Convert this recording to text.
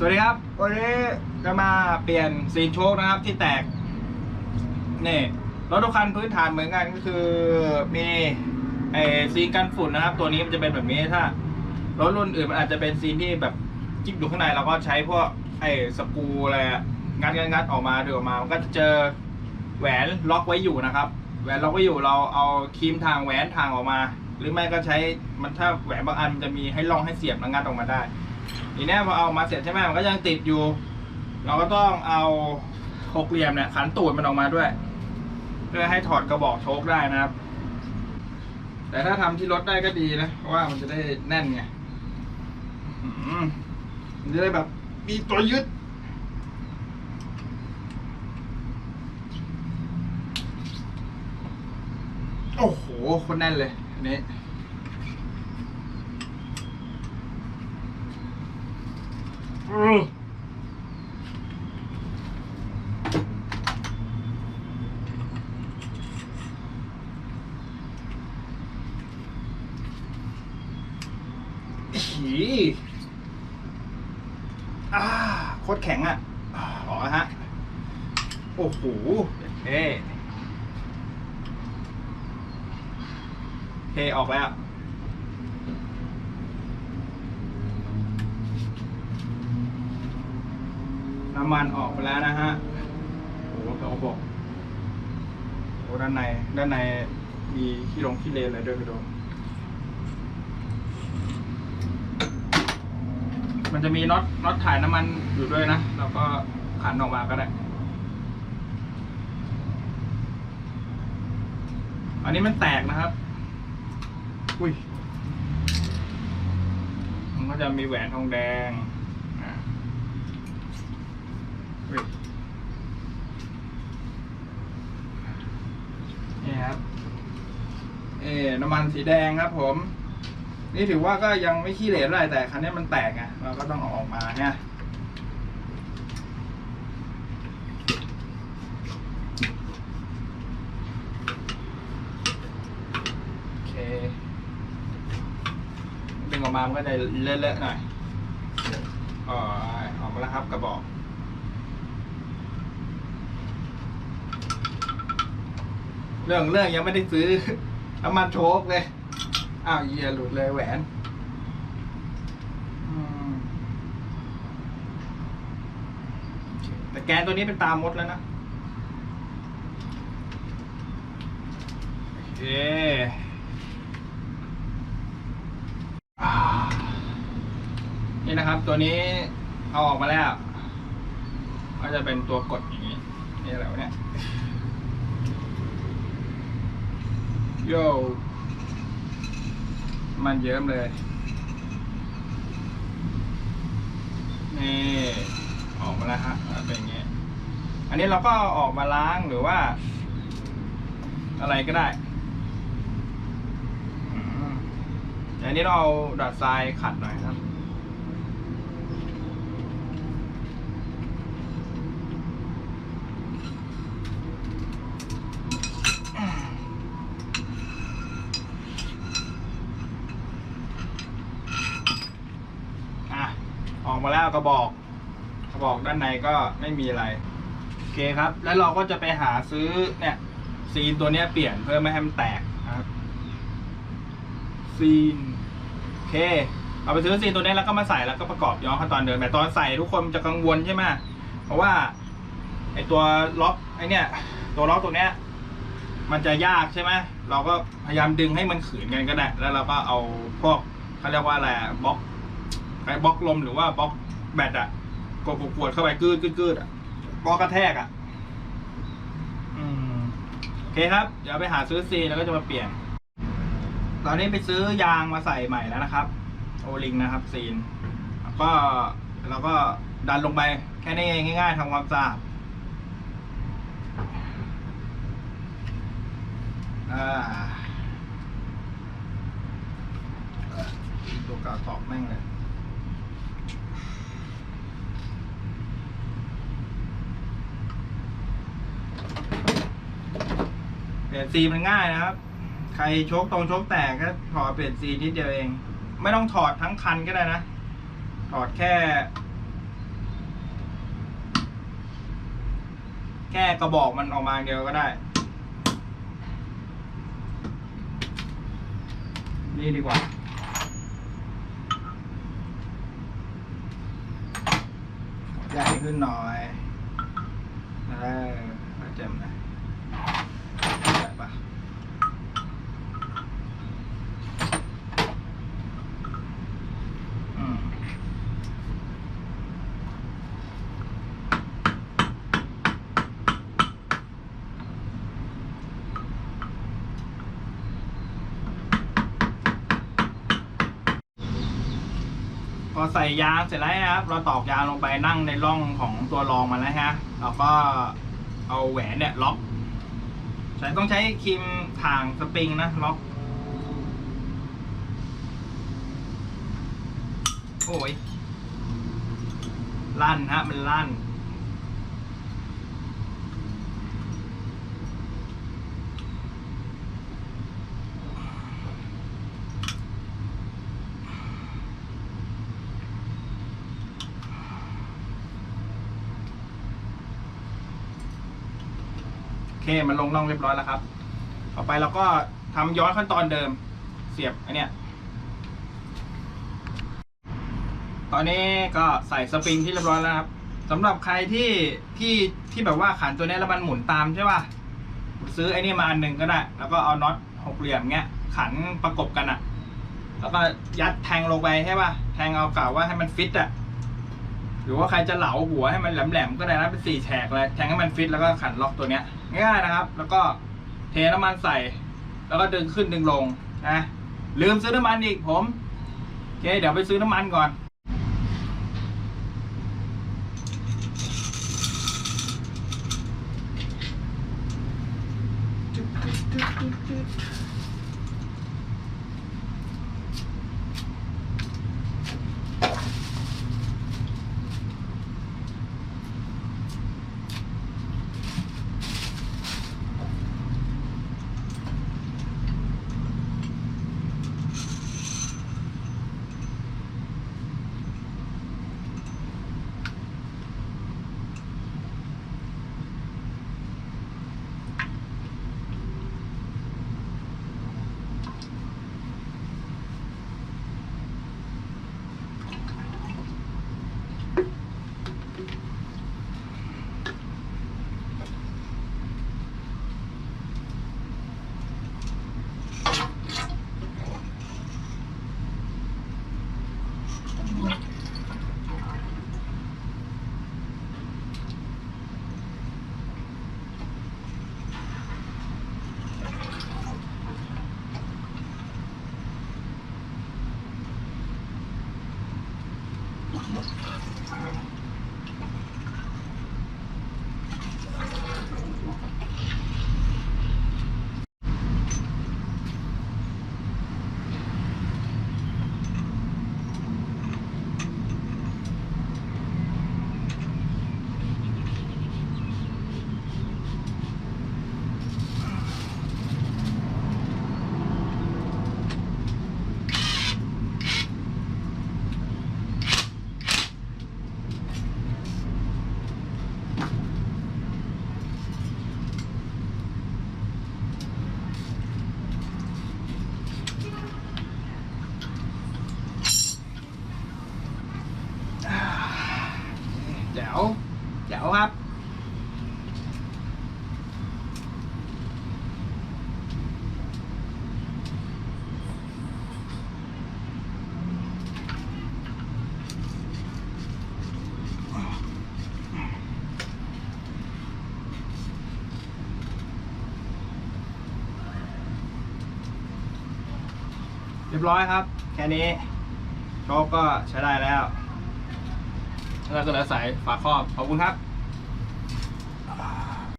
สวัสดีครับ วันนี้จะมาเปลี่ยนซีนโชคนะครับที่แตก นี่รถทุกคันพื้นฐานเหมือนกันก็คือมีไอซีนกันฝุ่นนะครับ ตัวนี้มันจะเป็นแบบนี้ถ้ารถรุ่นอื่นมันอาจจะเป็นซีนที่แบบจิ๊กอยู่ข้างในเราก็ใช้พวกไอสกูอะไรงัดงัดงัดออกมาดึงออกมา มันก็จะเจอแหวนล็อกไว้อยู่นะครับ แหวนล็อกไว้อยู่เราเอาครีมทางแหวนทางออกมา หรือไม่ก็ใช้มันถ้าแหวนบางอันมันจะมีให้ล่องให้เสียบแล้วงัดออกมาได้ ทีนี้พอเอามาเสร็จใช่ไหมมันก็ยังติดอยู่ เราก็ต้องเอาหกเหลี่ยมเนี่ยขันตูดมันออกมาด้วย เพื่อให้ถอดกระบอกโชคได้นะครับ แต่ถ้าทำที่รถได้ก็ดีนะเพราะว่ามันจะได้แน่นไงมันจะได้แบบมีตัวยึดโอ้โห คนแน่นเลยอันนี้ อืมหีอ่าโคตรแข็งอะอ่าอกแล้วฮะ โอ้โหเท่เท่ออกแล้ว น้ำมันออกไปแล้วนะฮะโอ้โหเขาบอกโอ้ด้านในด้านในมีขี้ลงขี้เลนอะไรด้วยไปดูมันจะมีน็อตน็อตถ่ายน้ำมันอยู่ด้วยนะ แล้วก็ขันออกมาก็ได้ อันนี้มันแตกนะครับ อุ้ย มันก็จะมีแหวนทองแดงอ่า เฮ้ย นี่ครับเออน้ำมันสีแดงครับ ผม นี่ถือว่าก็ยังไม่ขี้เหร่เท่าไรแต่คันนี้มันแตกไงเราก็ต้องอออกมาเนี่ยอเคดึงออกมามันก็จะเลอะๆหน่อยอ๋อออกมาแล้วครับกระบอก เรื่องเรื่องยังไม่ได้ซื้อน้ำมันโชกเลย อ้าวเยียหลุดเลยแหวนแต่แกนตัวนี้เป็นตามมดแล้วนะโอเคอ่านี่นะครับ ตัวนี้เอาออกมาแล้ว ก็จะเป็นตัวกดอย่างนี้ นี่อะไรวะเนี่ย โยมันเยิ้มเลย นี่ ออกมาแล้วฮะเป็นอย่างเงี้ยอันนี้เราก็ออกมาล้างหรือว่า อะไรก็ได้อันนี้เราเอาดอดทรายขัดหน่อยนะ ออก มาแล้วกระบอกกระบอกด้านในก็ไม่มีอะไรโอเคครับ แล้วเราก็จะไปหาซื้อเนี่ย ซีนตัวเนี้ยเปลี่ยนเพื่อไม่ให้มันแตกนะครับซีนโอเค เอาไปซื้อซีนตัวนี้แล้วก็มาใส่แล้วก็ประกอบย้อนขั้นตอนเดิมแต่ตอนใส่ทุกคนจะกังวลใช่ไหมเพราะว่าไอตัวล็อกไอเนี่ย ตัวล็อกตัวเนี้ยมันจะยากใช่ไหมเราก็พยายามดึงให้มันขืนกันก็ได้ แล้วเราก็เอาพวกเขาเรียกว่าอะไรบล็อก ไอ้บล็อกลมหรือว่าบล็อกแบตอะกดกดเข้าไปกืดกืดกืดอะบล็อกกระแทกอะอืมโอเคครับ เดี๋ยวไปหาซื้อซีนแล้วก็จะมาเปลี่ยน ตอนนี้ไปซื้อยางมาใส่ใหม่แล้วนะครับ โอลิงนะครับซีนแล้วก็เราก็ดันลงไปแค่นี้เองง่ายๆทำความสะอาดอ่าตัวกาวตอกแม่งเลยี่ยนซีมันง่ายนะครับ ใครชกตรงชกแตกก็ถอดเปลี่ยนซีนิดเดียวเอง ไม่ต้องถอดทั้งคันก็ได้นะ ถอดแค่ แค่กระบอกมันออกมาเดียวก็ได้ นี่ดีกว่าใหญ่ขึ้นหน่อยเออแจ่มนะ ปะพอใส่ยางเสร็จแล้วนะครับ เราตอกยางลงไปนั่งในร่องของตัวรองมันแล้วฮะเราก็เอาแหวนเนี่ยล็อก ใช้ต้องใช้ครีมถ่างสปริงนะล็อก โอ้ยลั่นฮะ มันลั่น เคมันลงร่องเรียบร้อยแล้วครับ ต่อไปเราก็ทำย้อนขั้นตอนเดิมเสียบอันเนี้ยตอนนี้ก็ใส่สปริงที่เรียบร้อยแล้วครับสำหรับใครที่ที่ที่แบบว่าขันตัวนี้แล้วมันหมุนตามใช่ป่ะซื้อไอ้นี่มาอันหนึ่งก็ได้ แล้วก็เอาน็อตหกเหลี่ยมเงี้ย ขันประกบกันอะแล้วก็ยัดแทงลงไปใช่ป่ะแทงเอากล่าวว่าให้มันฟิตอะหรือว่าใครจะเหลาหัวให้มันแหลมๆก็ได้นะเป็นสี่แฉกเลยแทงให้มันฟิตแล้วก็ขันล็อกตัวเนี้ย ง่ายๆนะครับ แล้วก็เทน้ำมันใส่ แล้วก็ดึงขึ้นดึงลงนะลืมซื้อน้ำมันอีกผมโอเคเดี๋ยวไปซื้อน้ำมันก่อน วแจ๋วครับ เรียบร้อยครับ แค่นี้โชคก็ใช้ได้แล้ว แล้วก็เหลือสายฝาครอบขอบคุณครับ